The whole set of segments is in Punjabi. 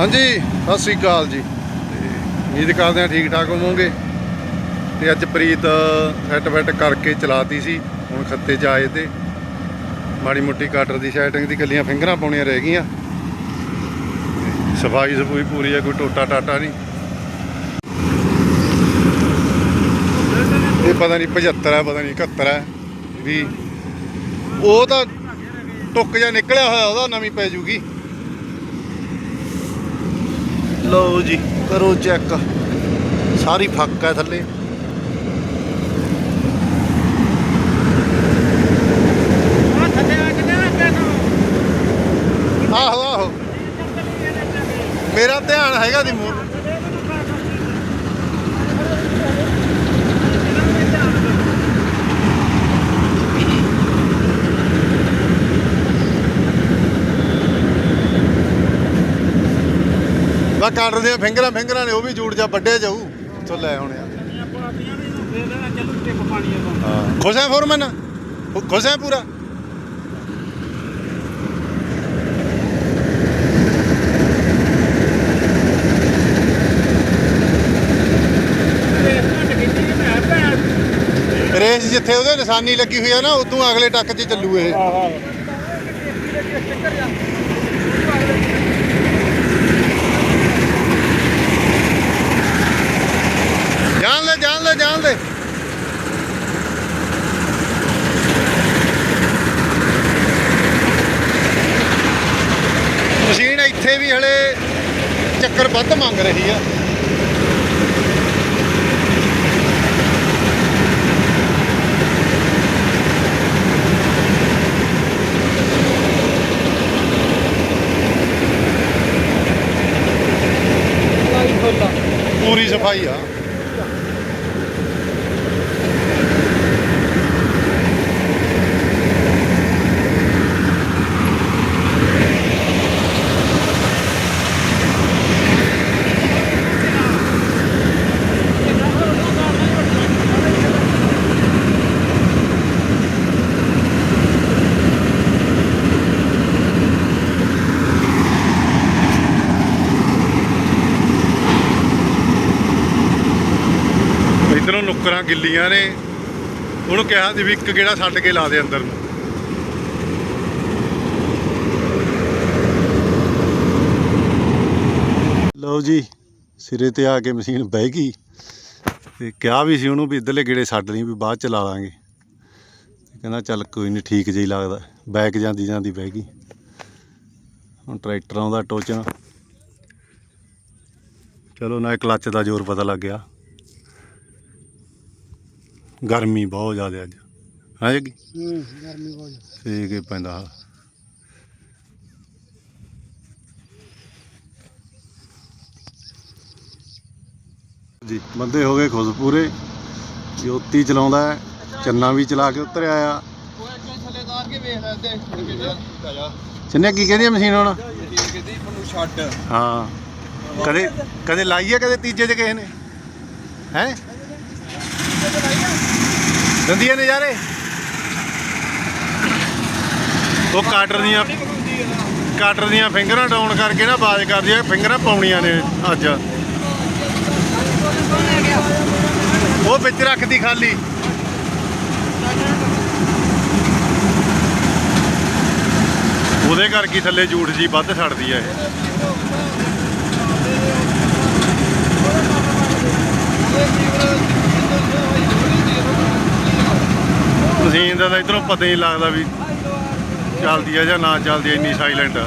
ਹਾਂਜੀ, ਸਤਿ ਸ੍ਰੀ ਅਕਾਲ ਜੀ। ਉਮੀਦ ਕਰਦੇ ਹਾਂ ਠੀਕ ਠਾਕ ਹੋਵੋਗੇ। ਤੇ ਅੱਜ ਪ੍ਰੀਤ ਸੈੱਟ ਫੈਟ ਕਰਕੇ ਚਲਾਤੀ ਸੀ, ਹੁਣ ਖੱਤੇ 'ਚ ਆਏ ਤੇ ਮਾੜੀ ਮੋਟੀ ਕਟਰ ਦੀ ਸੈਟਿੰਗ ਦੀ ਕੱਲੀਆਂ ਫਿੰਗਰਾਂ ਪਾਉਣੀਆਂ ਰਹਿ ਗਈਆਂ। ਸਫ਼ਾਈ ਸਫੂਈ ਪੂਰੀ ਹੈ ਕੋਈ ਟੋਟਾ ਟਾਟਾ ਨਹੀਂ। ਇਹ ਪਤਾ ਨਹੀਂ 75 ਹੈ ਪਤਾ ਨਹੀਂ 71 ਹੈ ਵੀ ਉਹ ਤਾਂ ਟੁੱਕ ਜਾ ਨਿਕਲਿਆ ਹੋਇਆ, ਉਹਦਾ ਨਵੀਂ ਪੈ ਜੂਗੀ। ਲਓ ਜੀ, ਕਰੋ ਚੈੱਕ ਸਾਰੀ ਫੱਕ ਹੈ ਥੱਲੇ। ਆਹੋ ਆਹੋ। ਮੇਰਾ ਧਿਆਨ ਹੈਗਾ ਦੀ ਮੂੰਹ ਵਾ ਕਾਟਰ ਦੀਆਂ ਫਿੰਗਰਾਂ ਫਿੰਗਰਾਂ ਨੇ, ਉਹ ਵੀ ਜੂੜ ਜਾ, ਵੱਡੇ ਜਾਊ। ਉੱਥੋਂ ਲੈ ਆਉਣੇ ਆ। ਖੁਸ਼ ਹੈ ਫੋਰਮਨ? ਖੁਸ਼ ਹੈ ਪੂਰਾ? ਰੇਸ ਜਿੱਥੇ ਉਹਦੇ ਨਿਸ਼ਾਨੀ ਲੱਗੀ ਹੋਈ ਆ ਨਾ, ਉਦੋਂ ਅਗਲੇ ਟੱਕ 'ਚ ਚੱਲੂ ਇਹ। ਜਾਣ ਲੈ ਜਾਣ ਲੈ ਜਾਣ ਲੈ ਮਸ਼ੀਨ ਇੱਥੇ ਵੀ ਹਲੇ ਚੱਕਰ ਵੱਧ ਮੰਗ ਰਹੀ ਆ। ਪੂਰੀ ਸਫ਼ਾਈ ਆ ਇਧਰੋਂ ਨੁੱਕਰਾਂ ਗਿੱਲੀਆਂ ਨੇ, ਉਹਨੂੰ ਕਿਹਾ ਸੀ ਵੀ ਇੱਕ ਗੇੜਾ ਛੱਡ ਕੇ ਲਾ ਦੇ ਅੰਦਰ ਨੂੰ। ਲਓ ਜੀ, ਸਿਰੇ ਤੇ ਆ ਕੇ ਮਸ਼ੀਨ ਬਹਿ ਗਈ। ਤੇ ਕਿਹਾ ਵੀ ਸੀ ਉਹਨੂੰ ਵੀ ਇਧਰਲੇ ਗੇੜੇ ਛੱਡ ਲਈ, ਵੀ ਬਾਅਦ ਚ ਲਾ ਲਾਂਗੇ। ਕਹਿੰਦਾ, ਚੱਲ ਕੋਈ ਨਹੀਂ ਠੀਕ ਜਿਹਾ ਹੀ ਲੱਗਦਾ। ਬੈਕ ਜਾਂਦੀ ਜਾਂਦੀ ਬਹਿ ਗਈ। ਹੁਣ ਟਰੈਕਟਰ ਆਉਂਦਾ ਟੋਚਣਾ। ਚਲੋ, ਨਾ ਕਲੱਚ ਦਾ ਜ਼ੋਰ ਪਤਾ ਲੱਗ ਗਿਆ। ਗਰਮੀ ਬਹੁਤ ਜ਼ਿਆਦਾ ਅੱਜ। ਹਾਂ ਜੀ? ਹੂੰ ਗਰਮੀ ਬਹੁਤ ਜ਼ਿਆਦਾ। ਸੇਕ ਹੀ ਪੈਂਦਾ। ਜੀ ਬੰਦੇ ਹੋ ਗਏ ਖੁਦ ਪੂਰੇ ਜੋਤੀ ਚਲਾਉਂਦਾ ਹੈ, ਚੰਨਾ ਵੀ ਚਲਾ ਕੇ ਉਤਰਿਆ ਆ। ਚੰਨੇ ਕੀ ਕਹਿੰਦੀ ਆ ਮਸ਼ੀਨ ਹੁਣ? ਕਹਿੰਦੀ ਮੈਨੂੰ ਛੱਡ ਹਾਂ। ਕਦੇ ਕਦੇ ਲਾਈਏ ਕਦੇ ਤੀਜੇ ਚ ਕਿਸੇ ਨੇ? ਹੈ? ਦੰਦੀਆਂ ਨਜ਼ਾਰੇ। ਉਹ ਕਾਟਰ ਦੀਆਂ ਕਾਟਰ ਦੀਆਂ ਫਿੰਗਰਾਂ ਡਾਊਨ ਕਰਕੇ ਨਾ ਬਾਜ਼ ਕਰਦੀ ਆ ਫਿੰਗਰਾਂ ਪਾਉਣੀਆਂ ਨੇ ਅੱਜ। ਉਹ ਵਿੱਚ ਰੱਖਦੀ ਖਾਲੀ। ਉਹਦੇ ਕਰਕੇ ਥੱਲੇ ਜੂਠ ਜੀ ਵੱਧ ਛੱਡਦੀ ਹੈ ਇਹ। ਮਸ਼ੀਨ ਦਾ ਤਾਂ ਇਧਰੋਂ ਪਤਾ ਹੀ ਨਹੀਂ ਲੱਗਦਾ ਵੀ ਚੱਲਦੀ ਆ ਜਾਂ ਨਾ ਚੱਲਦੀ ਆ, ਇੰਨੀ ਸਾਇਲੈਂਟ ਆ।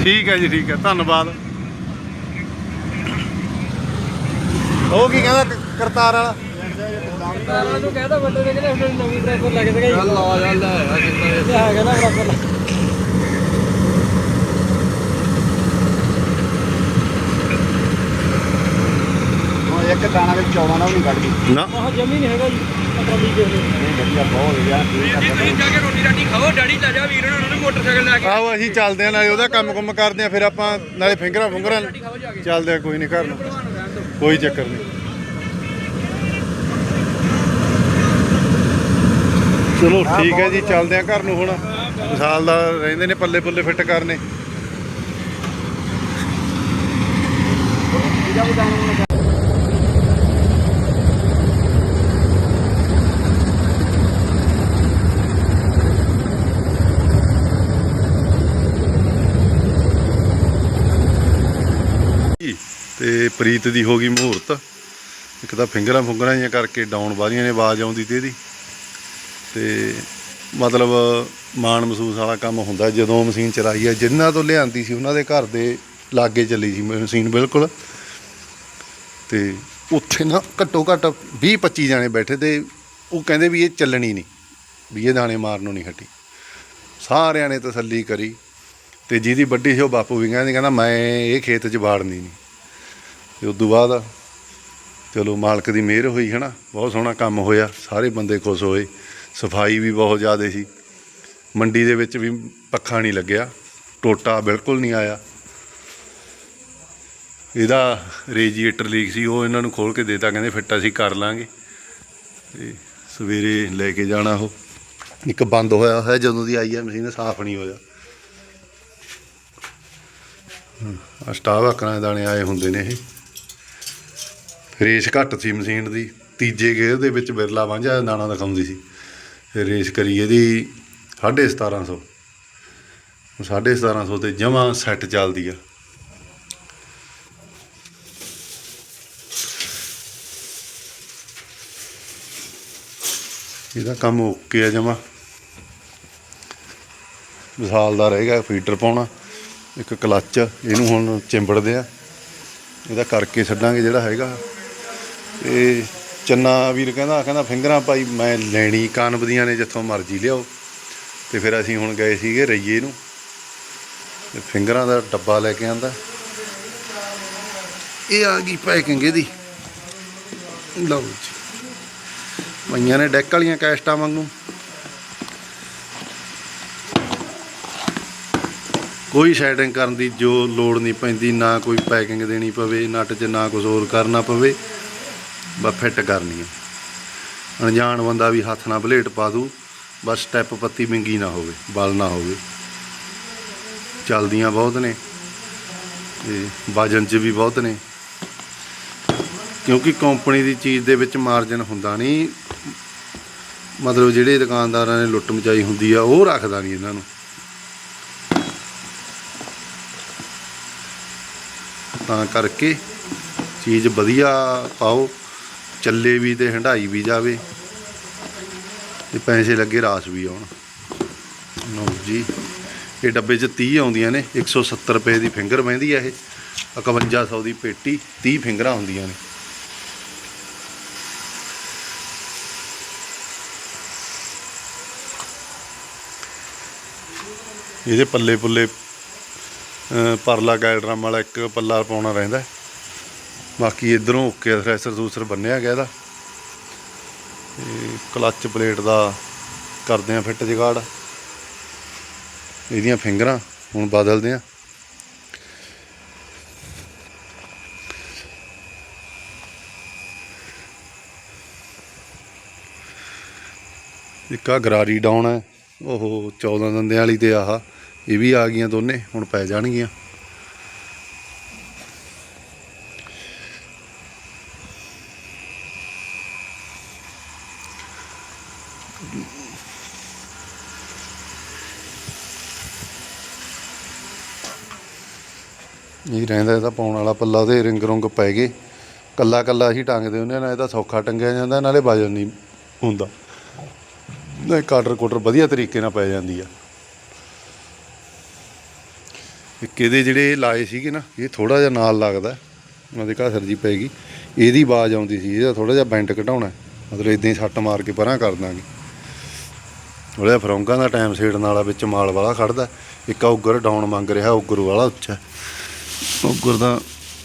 ਠੀਕ ਹੈ ਜੀ ਠੀਕ ਹੈ। ਧੰਨਵਾਦ। ਉਹ ਕੀ ਕਹਿੰਦਾ ਕਰਤਾਰ ਵਾਲਾ? ਨੂੰ ਕਹਿੰਦਾ ਵੱਡੇ ਨੇ ਕਹਿੰਦਾ ਨਵੀਂ ਡਰਾਈਵਰ ਲੱਗ ਦੇਗਾ ਚੱਲ ਆ ਜਾ ਲੈ ਆ ਕਿੰਨਾ ਇਹ ਹੈਗਾ ਨਾ ਬਰਾਬਰ ਇੱਕ ਦਾਣਾ ਵਿੱਚ ਚੌਲਾਂ ਦਾ ਵੀ ਨਹੀਂ ਕੱਢ ਗਈ ਨਾ। ਆਹ ਜਮੀ ਨਹੀਂ ਹੈਗਾ ਜੀ ਦੇ ਵਧੀਆ ਬਹੁਤ ਵਧੀਆ। ਠੀਕ ਆ ਤੁਸੀਂ ਜਾ ਕੇ ਰੋਟੀ ਰਾਟੀ ਖਾਓ ਡੈਡੀ ਲੈ ਜਾ ਵੀਰ ਉਹਨਾਂ ਨੂੰ ਮੋਟਰਸਾਈਕਲ ਲੈ ਕੇ। ਆਹੋ ਅਸੀਂ ਚੱਲਦੇ ਆ ਨਾਲੇ ਉਹਦਾ ਕੰਮ ਕੁੰਮ ਕਰਦੇ ਆ ਫਿਰ ਆਪਾਂ ਨਾਲੇ ਫਿੰਗਰਾਂ ਫੁੰਗਰਾਂ ਚੱਲਦੇ ਆ ਕੋਈ ਨਹੀਂ ਘਰ ਨੂੰ। ਕੋਈ ਚੱਕਰ ਨਹੀਂ। ਚਲੋ ਠੀਕ ਹੈ ਜੀ ਚੱਲਦੇ ਆ ਘਰ ਨੂੰ ਹੁਣ। ਵਿਸ਼ਾਲ ਦਾ ਰਹਿੰਦੇ ਨੇ ਪੱਲੇ ਪੁੱਲੇ ਫਿੱਟ ਕਰਨੇ ਤੇ ਪ੍ਰੀਤ ਦੀ ਹੋ ਗਈ ਮਹੂਰਤ ਇੱਕ ਤਾਂ ਫਿੰਗਰਾਂ ਫੁੰਗਰਾਂ ਜਿਹੀਆਂ ਕਰਕੇ ਡਾਊਨ ਵਾਲੀਆਂ ਨੇ ਆਵਾਜ਼ ਆਉਂਦੀ ਤੇ ਇਹਦੀ। ਤੇ ਮਤਲਬ ਮਾਣ ਮਹਿਸੂਸ ਵਾਲਾ ਕੰਮ ਹੁੰਦਾ ਜਦੋਂ ਮਸ਼ੀਨ ਚਲਾਈ ਹੈ ਜਿਨ੍ਹਾਂ ਤੋਂ ਲਿਆਂਦੀ ਸੀ ਉਹਨਾਂ ਦੇ ਘਰ ਦੇ ਲਾਗੇ ਚੱਲੀ ਸੀ ਮਸ਼ੀਨ ਬਿਲਕੁਲ। ਤੇ ਉੱਥੇ ਨਾ ਘੱਟੋ ਘੱਟ 20 25 ਜਾਣੇ ਬੈਠੇ ਤੇ ਉਹ ਕਹਿੰਦੇ ਵੀ ਇਹ ਚੱਲਣੀ ਨਹੀਂ, ਵੀ ਇਹ ਦਾਣੇ ਮਾਰਨੋਂ ਨਹੀਂ ਹਟੀ। ਸਾਰਿਆਂ ਨੇ ਤਸੱਲੀ ਕਰੀ ਤੇ ਜਿਹਦੀ ਵੱਡੀ ਸੀ ਉਹ ਬਾਪੂ ਵੀ ਕਹਿੰਦੇ, ਕਹਿੰਦਾ ਮੈਂ ਇਹ ਖੇਤ 'ਚ ਵਾੜਨੀ ਨਹੀਂ। ਤੇ ਉਸ ਤੋਂ ਬਾਅਦ ਚਲੋ ਮਾਲਕ ਦੀ ਮਿਹਰ ਹੋਈ ਹੈ ਨਾ ਬਹੁਤ ਸੋਹਣਾ ਕੰਮ ਹੋਇਆ, ਸਾਰੇ ਬੰਦੇ ਖੁਸ਼ ਹੋਏ, ਸਫ਼ਾਈ ਵੀ ਬਹੁਤ ਜ਼ਿਆਦਾ ਸੀ। ਮੰਡੀ ਦੇ ਵਿੱਚ ਵੀ ਪੱਖਾ ਨਹੀਂ ਲੱਗਿਆ, ਟੋਟਾ ਬਿਲਕੁਲ ਨਹੀਂ ਆਇਆ। ਇਹਦਾ ਰੇਜੀਏਟਰ ਲੀਕ ਸੀ, ਉਹ ਇਹਨਾਂ ਨੂੰ ਖੋਲ ਕੇ ਦੇਤਾ, ਕਹਿੰਦੇ ਫਿੱਟ ਅਸੀਂ ਕਰ ਲਾਂਗੇ। ਤੇ ਸਵੇਰੇ ਲੈ ਕੇ ਜਾਣਾ ਉਹ। ਇੱਕ ਬੰਦ ਹੋਇਆ ਹੋਇਆ ਜਦੋਂ ਦੀ ਆਈ ਹੈ ਮਸ਼ੀਨ ਸਾਫ਼ ਨਹੀਂ ਹੋਇਆ। ਆ ਸਟਾਵ ਆਕਰਾਂ ਦਾਣੇ ਆਏ ਹੁੰਦੇ ਨੇ ਇਹ। ਰੇਸ ਘੱਟ ਸੀ ਮਸ਼ੀਨ ਦੀ, ਤੀਜੇ ਗੇਅਰ ਦੇ ਵਿੱਚ ਬਿਰਲਾ ਵਾਂਝਾ ਦਾ ਦਾਣਾ ਦਿਖਾਉਂਦੀ ਸੀ। ਫਿਰ ਰੇਸ ਕਰੀ ਇਹਦੀ 1750 1750 ਤੇ ਜਮਾ ਸੈੱਟ ਚੱਲਦੀ ਆ। ਇਹਦਾ ਕੰਮ ਓਕੇ ਆ ਜਮਾ। ਮਿਸਾਲ ਦਾ ਰਹੇਗਾ, ਫੀਡਰ ਪਾਉਣਾ, ਇੱਕ ਕਲੱਚ, ਇਹਨੂੰ ਹੁਣ ਚਿੰਬੜਦੇ ਆ। ਇਹਦਾ ਕਰਕੇ ਛੱਡਾਂਗੇ ਜਿਹੜਾ ਹੈਗਾ। ਇਹ ਚੰਨਾ ਵੀਰ ਕਹਿੰਦਾ ਕਹਿੰਦਾ ਫਿੰਗਰਾਂ ਭਾਈ ਮੈਂ ਲੈਣੀ ਕਾਨਬਦੀਆਂ ਨੇ ਜਿੱਥੋਂ ਮਰਜ਼ੀ ਲਿਆਓ। ਤੇ ਫਿਰ ਅਸੀਂ ਹੁਣ ਗਏ ਸੀਗੇ ਰਈਏ ਨੂੰ। ਤੇ ਫਿੰਗਰਾਂ ਦਾ ਡੱਬਾ ਲੈ ਕੇ ਆਂਦਾ। ਇਹ ਆ ਗਈ ਪੈਕਿੰਗ ਇਹਦੀ ਲਓ ਜੀ। ਪਈਆਂ ਨੇ ਡੈਕ ਵਾਲੀਆਂ ਕੈਸਟਾਂ ਵਾਂਗੂ। ਕੋਈ ਸੈਟਿੰਗ ਕਰਨ ਦੀ ਜੋ ਲੋੜ ਨਹੀਂ ਪੈਂਦੀ, ਨਾ ਕੋਈ ਪੈਕਿੰਗ ਦੇਣੀ ਪਵੇ, ਨਟ 'ਚ ਨਾ ਕੁਝ ਹੋਰ ਕਰਨਾ ਪਵੇ। ਬਸ ਫਿੱਟ ਕਰਨੀ ਹੈ ਅਣਜਾਣ ਬੰਦਾ ਵੀ ਹੱਥ ਨਾਲ ਬਲੇਟ ਪਾ ਦੂ, ਬਸ ਸਟੈਪ ਪੱਤੀ ਮਿੰਗੀ ਨਾ ਹੋਵੇ, ਬਲ ਨਾ ਹੋਵੇ। ਚਲਦੀਆਂ ਬਹੁਤ ਨੇ ਤੇ ਵਜਨ 'ਚ ਵੀ ਬਹੁਤ ਨੇ। ਕਿਉਂਕਿ ਕੰਪਨੀ ਦੀ ਚੀਜ਼ ਦੇ ਵਿੱਚ ਮਾਰਜਨ ਹੁੰਦਾ ਨਹੀਂ ਮਤਲਬ ਜਿਹੜੇ ਦੁਕਾਨਦਾਰਾਂ ਨੇ ਲੁੱਟ ਮਚਾਈ ਹੁੰਦੀ ਆ, ਉਹ ਰੱਖਦਾ ਨਹੀਂ ਇਹਨਾਂ ਨੂੰ। ਤਾਂ ਕਰਕੇ ਚੀਜ਼ ਵਧੀਆ ਪਾਓ। ਚੱਲੇ ਵੀ ਤੇ ਹੰਡਾਈ ਵੀ ਜਾਵੇ ਤੇ ਪੈਸੇ ਲੱਗੇ ਰਾਸ ਵੀ ਆਉਣ। ਲਓ ਜੀ, ਇਹ ਡੱਬੇ 'ਚ 30 ਆਉਂਦੀਆਂ ਨੇ 170 ਰੁਪਏ ਦੀ ਫਿੰਗਰ ਬਹਿੰਦੀ ਆ ਇਹ 5100 ਦੀ ਪੇਟੀ 30 ਫਿੰਗਰਾਂ ਹੁੰਦੀਆਂ ਨੇ। ਇਹਦੇ ਪੱਲੇ ਪੁੱਲੇ ਪਰਲਾ ਗਾਇਲ ਵਾਲਾ ਇੱਕ ਪੱਲਾ ਪਾਉਣਾ ਰਹਿੰਦਾ। ਬਾਕੀ ਇਧਰੋਂ ਓਕੇ ਥ੍ਰੈਸ਼ਰ ਦੂਸਰ ਬੰਨਿਆ ਗਿਆ ਇਹਦਾ। ਤੇ ਕਲੱਚ ਪਲੇਟ ਦਾ ਕਰਦੇ ਆ ਫਿੱਟ ਜਗਾੜ। ਇਹਦੀਆਂ ਫਿੰਗਰਾਂ ਹੁਣ ਬਦਲਦੇ ਆ ਇੱਕ ਆ ਗਰਾਰੀ ਡਾਉਣ ਹੈ, ਉਹ 14 ਦੰਦਿਆਂ ਵਾਲੀ ਤੇ ਆਹ, ਇਹ ਵੀ ਆ ਗਈਆਂ ਦੋਨੇ, ਹੁਣ ਪੈ ਜਾਣਗੀਆਂ। ਇਹ ਰਹਿੰਦਾ ਇਹਦਾ ਪਾਉਣ ਵਾਲਾ ਪੱਲਾ ਤੇ ਰਿੰਗ ਰੁੰਗ ਪੈ ਗਏ। ਕੱਲਾ ਕੱਲਾ ਹੀ ਟੰਗਦੇ ਹੁੰਦੇ ਆ, ਨਾ ਇਹਦਾ ਸੌਖਾ ਟੰਗਿਆ ਜਾਂਦਾ ਨਾਲੇ ਵਜਨ ਨਹੀਂ ਹੁੰਦਾ। ਨਾ ਕਾਟਰ ਕੋਟਰ ਵਧੀਆ ਤਰੀਕੇ ਨਾਲ ਪੈ ਜਾਂਦੀ ਆ। ਇੱਕ ਇਹਦੇ ਜਿਹੜੇ ਲਾਏ ਸੀਗੇ ਨਾ ਇਹ ਥੋੜਾ ਜਿਹਾ ਨਾਲ ਲੱਗਦਾ ਉਹਨਾਂ ਦੇ ਘਾਸਰ ਜੀ ਪੈ ਗਈ। ਇਹਦੀ ਆਵਾਜ਼ ਆਉਂਦੀ ਸੀ ਇਹਦਾ ਥੋੜਾ ਜਿਹਾ ਬੈਂਟ ਘਟਾਉਣਾ ਮਤਲਬ ਇਦਾਂ ਹੀ ਸੱਟ ਮਾਰ ਕੇ ਪਰਾਂ ਕਰ ਦਾਂਗੇ। ਥੋੜਾ ਫਰੌਂਕਾਂ ਦਾ ਟਾਈਮ ਸੇੜਨ ਵਾਲਾ ਵਿੱਚ ਮਾਲ ਵਾਲਾ ਖੜਦਾ। ਇੱਕ ਉਗਰ ਡਾਉਣ ਮੰਗ ਰਿਹਾ, ਉਗਰ ਵਾਲਾ ਉੱਚਾ ਉਗਰ ਦਾ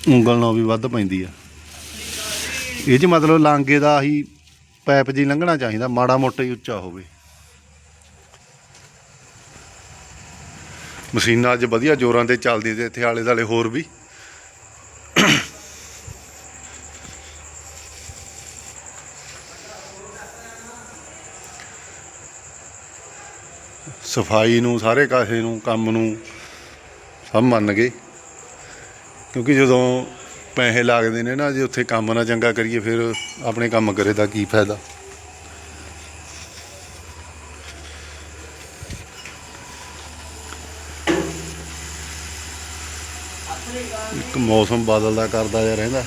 ਉਂਗਲ ਨਾਲ ਵੀ ਵੱਧ ਪੈਂਦੀ ਆ। ਇਹ ਜੀ ਮਤਲਬ ਲਾਂਗੇ ਦਾ ਆਹੀ ਪੈਪ ਜੀ ਲੰਘਣਾ ਚਾਹੀਦਾ, ਮਾੜਾ ਮੋਟਾ ਹੀ ਉੱਚਾ ਹੋਵੇ। ਮਸ਼ੀਨਾਂ ਅੱਜ ਵਧੀਆ ਜ਼ੋਰਾਂ ਤੇ ਚੱਲਦੀਆਂ ਤੇ ਇੱਥੇ ਆਲੇ ਦਾਲੇ ਹੋਰ ਵੀ। ਸਫ਼ਾਈ ਨੂੰ, ਸਾਰੇ ਕਾਸੇ ਨੂੰ, ਕੰਮ ਨੂੰ ਸਭ ਮੰਨ ਗਏ। ਕਿਉਂਕਿ ਜਦੋਂ ਪੈਸੇ ਲੱਗਦੇ ਨੇ ਨਾ, ਜੇ ਉੱਥੇ ਕੰਮ ਨਾ ਚੰਗਾ ਕਰੀਏ, ਫਿਰ ਆਪਣੇ ਕੰਮ ਕਰੇ ਦਾ ਕੀ ਫਾਇਦਾ? ਇੱਕ ਮੌਸਮ ਬਦਲਦਾ ਕਰਦਾ ਜਿਹਾ ਰਹਿੰਦਾ।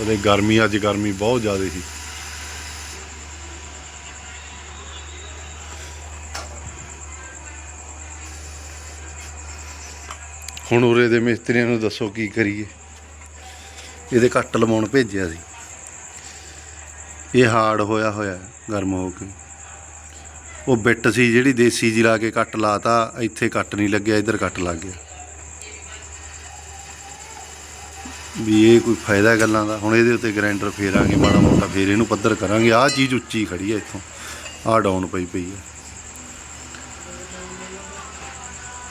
ਉਹਦੇ ਗਰਮੀ, ਅੱਜ ਗਰਮੀ ਬਹੁਤ ਜ਼ਿਆਦਾ ਸੀ। ਹੁਣ ਉਰੇ ਦੇ ਮਿਸਤਰੀਆਂ ਨੂੰ ਦੱਸੋ ਕੀ ਕਰੀਏ? ਇਹਦੇ ਕੱਟ ਲਵਾਉਣ ਭੇਜਿਆ ਸੀ। ਇਹ ਹਾਰਡ ਹੋਇਆ ਹੋਇਆ, ਗਰਮ ਹੋ ਕੇ। ਉਹ ਬਿੱਟ ਸੀ ਜਿਹੜੀ ਦੇਸੀ ਜੀ ਲਾ ਕੇ ਕੱਟ ਲਾਤਾ, ਇੱਥੇ ਕੱਟ ਨਹੀਂ ਲੱਗਿਆ, ਇੱਧਰ ਕੱਟ ਲੱਗ ਗਿਆ। ਵੀ ਇਹ ਕੋਈ ਫਾਇਦਾ ਗੱਲਾਂ ਦਾ? ਹੁਣ ਇਹਦੇ ਉੱਤੇ ਗ੍ਰਾਈਂਡਰ ਫੇਰਾਂਗੇ, ਮਾੜਾ ਮੋਟਾ ਫੇਰ ਇਹਨੂੰ ਪੱਧਰ ਕਰਾਂਗੇ। ਆਹ ਚੀਜ਼ ਉੱਚੀ ਖੜੀ ਹੈ ਇੱਥੋਂ। ਆਹ ਡਾਊਨ ਪਈ ਪਈ ਹੈ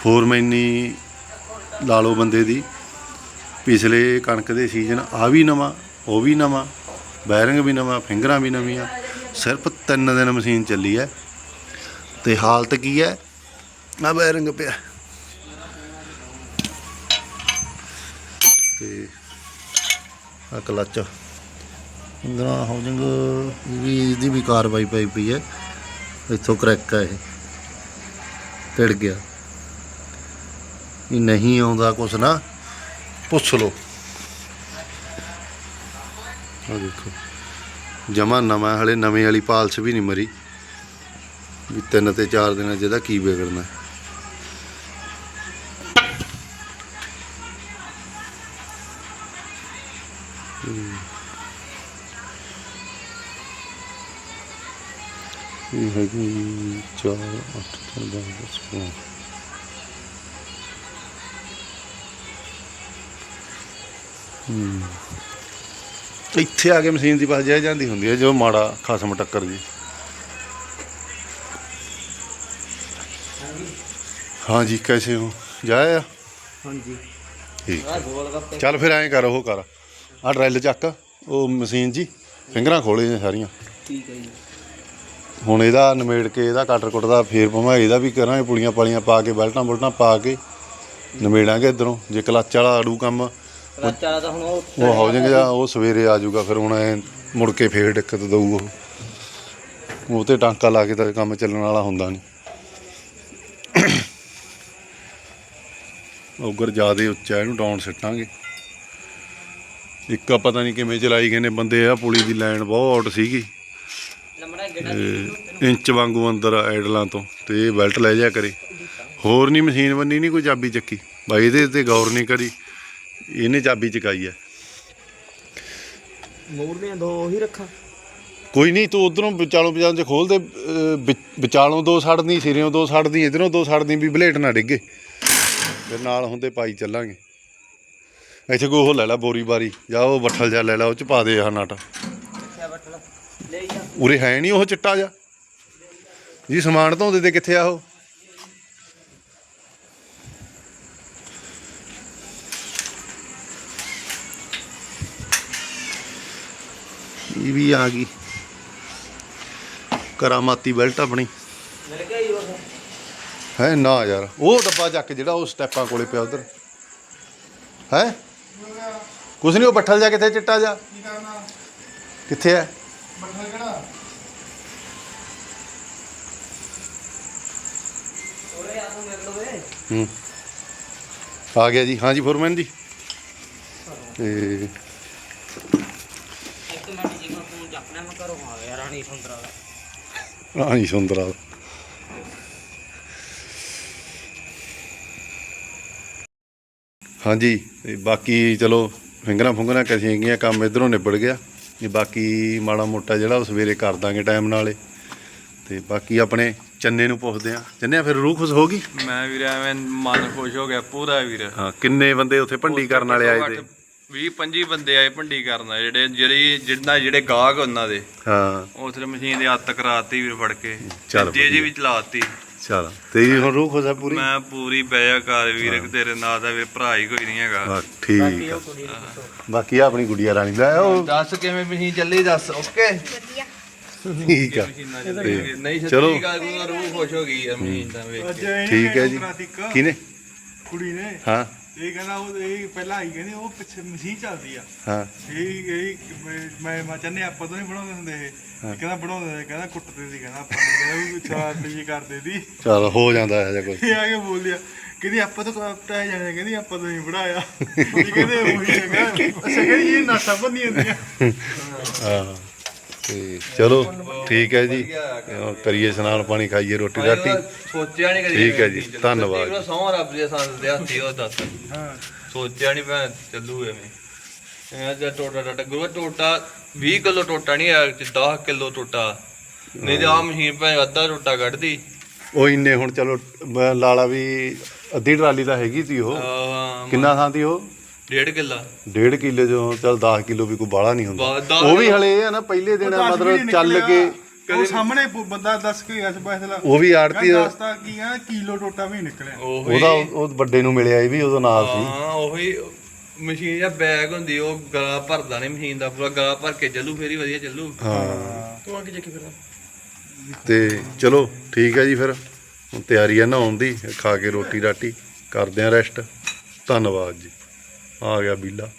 ਫੋਰਮੈਨੀ ਲਾ ਲਓ ਬੰਦੇ ਦੀ। ਪਿਛਲੇ ਕਣਕ ਦੇ ਸੀਜ਼ਨ ਆ ਵੀ ਨਵਾਂ, ਉਹ ਵੀ ਨਵਾਂ, ਬੈਰਿੰਗ ਵੀ ਨਵਾਂ, ਫਿੰਗਰਾਂ ਵੀ ਨਵੀਆਂ, ਸਿਰਫ ਤਿੰਨ ਦਿਨ ਮਸ਼ੀਨ ਚੱਲੀ ਹੈ। ਤੇ ਹਾਲਤ ਕੀ ਹੈ? ਆ ਬੈਰਿੰਗ ਪਿਆ। ਤੇ ਆ ਕਲੱਚ। ਇੰਦਰਾ ਹਾਊਸਿੰਗ ਵੀ ਇਹਦੀ ਵੀ ਕਾਰਵਾਈ ਪਈ ਪਈ ਹੈ। ਇੱਥੋਂ ਕਰੈਕ ਹੈ ਇਹ। ਟਿੜ ਗਿਆ। ਇਹ ਨਹੀਂ ਆਉਂਦਾ ਕੁਛ ਨਾ, ਪੁੱਛ ਲਓ। ਆ ਦੇਖੋ, ਜਮਾ ਨਵਾਂ, ਹਲੇ ਨਵੇਂ ਵਾਲੀ ਪਾਲਸ ਵੀ ਨਹੀਂ ਮਰੀ। ਵੀ ਤਿੰਨ ਤੇ ਚਾਰ ਦਿਨਾਂ 'ਚ ਇਹਦਾ ਕੀ ਵਿਗੜਨਾ। ਇਹ ਹੈਗੀ 4 8 10 10 ਇੱਥੇ ਆ ਕੇ ਮਸ਼ੀਨ ਦੀ ਬਸ ਜੈ ਜਾਂਦੀ ਹੁੰਦੀ ਹੈ ਜੋ ਮਾੜਾ ਖਸਮ ਟੱਕਰ ਜੀ। ਹਾਂਜੀ ਕੈਸੇ ਹੋ? ਜਾਇਆ ਹਾਂਜੀ। ਠੀਕ ਆ ਗੋਲ ਗੱਪੇ। ਚੱਲ ਫਿਰ ਐਂ ਕਰ ਉਹ ਕਰ। ਆ ਡਰੈਲ ਚੱਕ ਉਹ ਮਸ਼ੀਨ ਜੀ ਫਿੰਗਰਾਂ ਖੋਲੇ ਨੇ ਸਾਰੀਆਂ। ਠੀਕ ਹੈ ਜੀ। ਹੁਣ ਇਹਦਾ ਨਿਮੇੜ ਕੇ ਇਹਦਾ ਕਟਰ ਕੁੱਟਦਾ ਫੇਰ ਪਵਾਂ ਇਹਦਾ ਵੀ ਕਰਾਂਗੇ ਪੁਲੀਆਂ ਪਾਲੀਆਂ ਪਾ ਕੇ ਬੈਲਟਾਂ ਬੁਲਟਾਂ ਪਾ ਕੇ ਨਿਮੇੜਾਂਗੇ ਇਧਰੋਂ। ਜੇ ਕਲੱਚ ਵਾਲਾ ਆੜੂ ਕੰਮ ਕਲੱਚ ਵਾਲਾ ਤਾਂ ਹੁਣ ਉਹ ਉਹ ਹੋ ਜਾਏਗਾ ਉਹ ਸਵੇਰੇ ਆ ਜਾਊਗਾ ਫਿਰ ਹੁਣ ਐ ਮੁੜ ਕੇ ਫੇਰ ਦਿੱਕਤ ਦਊ ਉਹ। ਉਹ ਤੇ ਟਾਂਕਾ ਲਾ ਕੇ ਤਾਂ ਕੰਮ ਚੱਲਣ ਵਾਲਾ ਹੁੰਦਾ ਨਹੀਂ ਉਗਰ ਜਿਆਦੇ ਉੱਚਾ ਇਹਨੂੰ ਡਾਊਨ ਸਿੱਟਾਂਗੇ। ਇੱਕ ਆ ਪਤਾ ਨਹੀਂ ਕਿਵੇਂ ਚਲਾਈ ਗਏ ਨੇ ਬੰਦੇ ਆ ਪੁਲੀ ਦੀ ਲਾਈਨ ਬਹੁਤ ਆਊਟ ਸੀਗੀ। ਲੰਮੜਾ ਗੇੜਾ ਤੇ ਇੰਚ ਵਾਂਗੂ ਅੰਦਰ ਐਡਲਾਂ ਤੋਂ ਤੇ ਇਹ ਬੈਲਟ ਲੈ ਜਾ ਕਰੇ। ਹੋਰ ਨਹੀਂ ਮਸ਼ੀਨ ਬੰਨੀ ਨਹੀਂ ਕੋਈ ਚਾਬੀ ਚੱਕੀ। ਬਾਈ ਇਹਦੇ ਤੇ ਗੌਰ ਨਹੀਂ ਕਰੀ। ਇਹਨੇ ਚਾਬੀ ਚਕਾਈ ਹੈ। ਮੂਰਲੀਆਂ ਦੋ ਉਹੀ ਰੱਖਾਂ। ਕੋਈ ਨਹੀਂ ਤੂੰ ਉਧਰੋਂ ਵਿਚਾਲੋਂ ਵਿਚਾਲੋਂ ਚ ਖੋਲ ਦੇ ਅਹ, ਵਿਚਾਲੋਂ ਦੋ ਛੱਡਦੀ ਸਿਰਿਓਂ ਦੋ ਛੱਡਦੀ ਇਧਰੋਂ ਦੋ ਛੱਡਦੀ ਵੀ ਬਲੇਟ ਨਾ ਡਿੱਗੇ। ਫਿਰ ਨਾਲ ਹੁੰਦੇ ਪਾਈ ਚੱਲਾਂਗੇ। ਇੱਥੇ ਕੋਈ ਉਹ ਲੈ ਲੈ ਬੋਰੀ ਬਾਰੀ ਜਾਂ ਉਹ ਬੱਠਲ ਜਾ ਲੈ ਲੈ ਉਹ ਚ ਪਾ ਦੇ ਆਹ ਨਟ ਅੱਛਾ ਬੱਟਲ ਲੈ ਜਾ। ਉਰੇ ਹੈ ਨਹੀਂ ਉਹ ਚਿੱਟਾ ਜਾ ਜੀ ਸਮਾਨ ਧੋਂਦੇ ਤੇ ਕਿੱਥੇ ਆ ਉਹ? ਇਹ ਵੀ ਆ ਗਈ। ਕਰਾਮਾਤੀ ਬੈਲਟ ਆਪਣੀ। ਮਿਲ ਗਿਆ ਜੀ ਉਹ ਹੈ ਨਾ ਯਾਰ, ਉਹ ਡੱਬਾ ਚੱਕ ਜਿਹੜਾ ਉਹ ਸਟੈਪਾਂ ਕੋਲੇ ਪਿਆ ਉਧਰ। ਹੈ? ਕੁਛ ਨਹੀਂ ਉਹ ਬੱਠਲ ਜਾ ਕਿੱਥੇ, ਚਿੱਟਾ ਜਾ। ਕਿੱਥੇ ਹੈ? ਉਹਰੇ ਆ ਨੂੰ ਮਿਲ ਲਵੇ ਹੂੰ। ਆ ਗਿਆ ਜੀ, ਹਾਂਜੀ, ਫੋਰਮੈਨ ਜੀ। ਤੇ ਇੱਕ ਮਿੰਟ ਜੀ ਮੈਂ ਫੋਨ ਚੱਕਣਾ ਮੈਂ ਘਰੋਂ ਆ ਰਾਣੀ ਸੁੰਦਰਾ ਦਾ। ਰਾਣੀ ਸੁੰਦਰਾ। ਹਾਂਜੀ ਤੇ ਬਾਕੀ ਚਲੋ ਫਿੰਗਰਾਂ ਫੁੰਗਰਾਂ ਕਸੀਆਂ ਗਈਆਂ ਕੰਮ ਇਧਰੋਂ ਨਿਬੜ ਗਿਆ। ਤੇ ਬਾਕੀ ਮਾੜਾ ਮੋਟਾ ਜਿਹੜਾ ਉਹ ਸਵੇਰੇ ਕਰ ਦਾਂਗੇ ਟਾਈਮ ਨਾਲੇ। ਤੇ ਬਾਕੀ ਆਪਣੇ ਚੰਨੇ ਨੂੰ ਪੁੱਛਦੇ ਆ ਚੰਨਿਆ ਫਿਰ ਰੂਹ ਖੁਸ਼ ਹੋ ਗਈ? ਮੈਂ ਵੀਰ ਐਵੇਂ ਮਨ ਖੁਸ਼ ਹੋ ਗਿਆ ਪੂਰਾ ਵੀਰ। ਹਾਂ ਕਿੰਨੇ ਬੰਦੇ ਉੱਥੇ ਭੰਡੀ ਕਰਨ ਵਾਲੇ ਆਏ ਤੇ? 20 25 ਬੰਦੇ ਆਏ ਭੰਡੀ ਕਰਨ ਜਿਹੜੇ ਜਿਹੜੀ ਜਿੰਨਾ ਜਿਹੜੇ ਗਾਹਕ ਉਹਨਾਂ ਦੇ। ਹਾਂ। ਉਥੇ ਮਸ਼ੀਨ ਦੇ ਹੱਥ ਕਰਾਤੀ ਵੀਰ ਫੜ ਕੇ। ਚੱਲ ਜੇ ਜੀ। ਵੀ ਚਲਾਤੀ ਚਲ। ਤੇਰੀ ਹੁਣ ਰੂਹ ਖੁਸ਼ ਆ ਪੂਰੀ? ਮੈਂ ਪੂਰੀ ਬਿਆ ਕਰ ਵੀਰ ਤੇਰੇ ਨਾਲ ਦਾ ਵੀਰ ਭਰਾ ਹੀ ਕੋਈ ਨਹੀਂ ਹੈਗਾ। ਹਾਂ, ਠੀਕ ਆ। ਬਾਕੀ ਆ ਆਪਣੀ ਗੁੜੀਆ ਰਾਣੀ ਲੈ ਉਹ ਦੱਸ ਕਿਵੇਂ ਮਸ਼ੀਨ ਚੱਲੀ ਦੱਸ ਓਕੇ? ਠੀਕ ਆ। ਨਹੀਂ ਚਲੋ। ਸੱਚੀ ਗੱਲ ਰੂਹ ਖੁਸ਼ ਹੋ ਗਈ ਆ ਮਸ਼ੀਨ ਤਾਂ ਵੇਖ ਕੇ। ਠੀਕ ਹੈ ਜੀ। ਕਿਨੇ ਕੁੜੀ ਨੇ। ਹਾਂ। ਇਹ ਕਹਿੰਦਾ ਉਹ ਇਹ ਪਹਿਲਾਂ ਆਈ ਕਹਿੰਦੀ ਉਹ ਪਿੱਛੇ ਮਸ਼ੀਨ ਚੱਲਦੀ ਆ। ਹਾਂ। ਇਹ ਇਹ ਮੈਂ- ਮੈਂ ਚਾਹੁੰਦੇ ਆਪਾਂ ਤੋਂ ਨਹੀਂ ਬਣਾਉਂਦੇ ਹੁੰਦੇ ਇਹ। ਇਹ ਕਹਿੰਦਾ ਬਣਾਉਂਦੇ ਹੁੰਦੇ, ਕਹਿੰਦਾ ਕੁੱਟਦੇ ਸੀ ਕਹਿੰਦਾ ਆਪਾਂ ਨੂੰ ਕਹਿੰਦਾ ਵੀ ਸ਼ਰਾਰਤ ਜੀ ਕਰਦੇ ਸੀ। ਚਲ ਹੋ ਜਾਂਦਾ ਹੈ ਜਾਂ ਕੋਈ ਇਹ ਆ ਕੇ ਬੋਲਿਆ ਕਹਿੰਦੀ ਆਪਾਂ ਤਾਂ ਟਾਇ ਜਾਣੇ ਕਹਿੰਦੀ ਆਪਾਂ ਤੋਂ ਨਹੀਂ ਬਣਾਇਆ। ਇਹ ਕਹਿੰਦੇ ਉਹੀ ਹੈਗਾ ਅੱਛਾ ਕਹਿੰਦੀ ਇਹ ਨਾਟਾ ਬੰਨੀ ਹੁੰਦੀਆਂ। ਹਾਂ। ਤੇ ਚਲੋ ਠੀਕ ਹੈ ਜੀ। ਕਰੀਏ ਇਸ਼ਨਾਨ ਪਾਣੀ ਖਾਈਏ ਰੋਟੀ ਰਾਟੀ ਸੋਚਿਆ ਨਹੀਂ ਕਦੀ ਠੀਕ ਹੈ ਜੀ, ਧੰਨਵਾਦ। ਸੌ ਰੱਬ ਦੇ ਸੰਦ ਦੇ ਹੱਥੀ ਉਹ ਦੱਸ। ਹਾਂ। ਸੋਚਿਆ ਨਹੀਂ ਮੈਂ ਚੱਲੂ ਐਵੇਂ। ਇਹ ਜਿਹਾ ਟੋਟਾ ਟਾਟਾ ਗੁਰੂ ਟੋਟਾ 20 ਕਿਲੋ ਟੋਟਾ ਨਹੀਂ ਆ 10 ਕਿਲੋ ਟੋਟਾ। ਨਹੀਂ ਤੇ ਆ ਮਸ਼ੀਨ ਭਾਵੇਂ ਅੱਧਾ ਟੋਟਾ ਕੱਢਦੀ। ਉਹ ਇੰਨੇ ਹੁਣ ਚਲੋ ਬ- ਲਾਲਾ ਵੀ ਅੱਧੀ ਟਰਾਲੀ ਤਾਂ ਹੈਗੀ ਸੀ ਉਹ। ਕਿੰਨਾ ਥਾਂ ਦੀ ਉਹ? ਡੇਢ ਕਿੱਲਾ। ਡੇਢ ਕਿੱਲੇ ਚੋਂ ਚਲ 10 ਕਿਲੋ ਵੀ ਕੋਈ ਬਾਹਲਾ ਨਹੀਂ ਹੁੰਦਾ। ਦਸ ਉਹ ਵੀ ਹਲੇ ਇਹ ਆ ਨਾ ਪਹਿਲੇ ਦਿਨ ਦਸ ਵੀ ਮਤਲਬ ਨੀ ਚੱਲ ਨਿਕਲਿਆ। ਕੇ ਉਹ ਸਾਹਮਣੇ ਬੰਦਾ ਦੱਸ ਕੇ ਗਿਆ ਸੀ ਫੈਸਲਾ ਉਹ ਵੀ ਆੜਤੀ ਦੱਸਦਾ ਕੀ ਆ ਕਿਲੋ ਟੋਟਾ ਵੀ ਨੀ ਨਿਕਲਿਆ। ਉਹੀ ਉਹਦਾ ਉਹ ਵੱਡੇ ਨੂੰ ਮਿਲਿਆ ਇਹ ਵੀ ਉਹਦਾ ਨਾਲ ਸੀ। ਹਾਂ ਉਹੀ ਮਸ਼ੀਨ ਜਾਂ ਬੈਗ ਹੁੰਦੀ ਉਹ ਗਲਾ ਭਰਦਾ ਨਹੀਂ ਮਸ਼ੀਨ ਦਾ ਪੂਰਾ ਗਲਾ ਭਰ ਕੇ ਚੱਲੂ ਫੇਰ ਹੀ ਵਧੀਆ ਚੱਲੂ। ਹਾਂ। ਤੂੰ ਅੱਗੇ ਚੱਕੀ ਫਿਰ ਤੇ ਚਲੋ ਠੀਕ ਹੈ ਜੀ ਫਿਰ। ਹੁਣ ਤਿਆਰੀ ਹੈ ਨਹਾਉਣ ਦੀ ਖਾ ਕੇ ਰੋਟੀ ਰਾਟੀ ਕਰਦੇ ਆ ਰੈਸਟ ਧੰਨਵਾਦ ਜੀ। ਆ ਗਿਆ ਬੀਲਾ।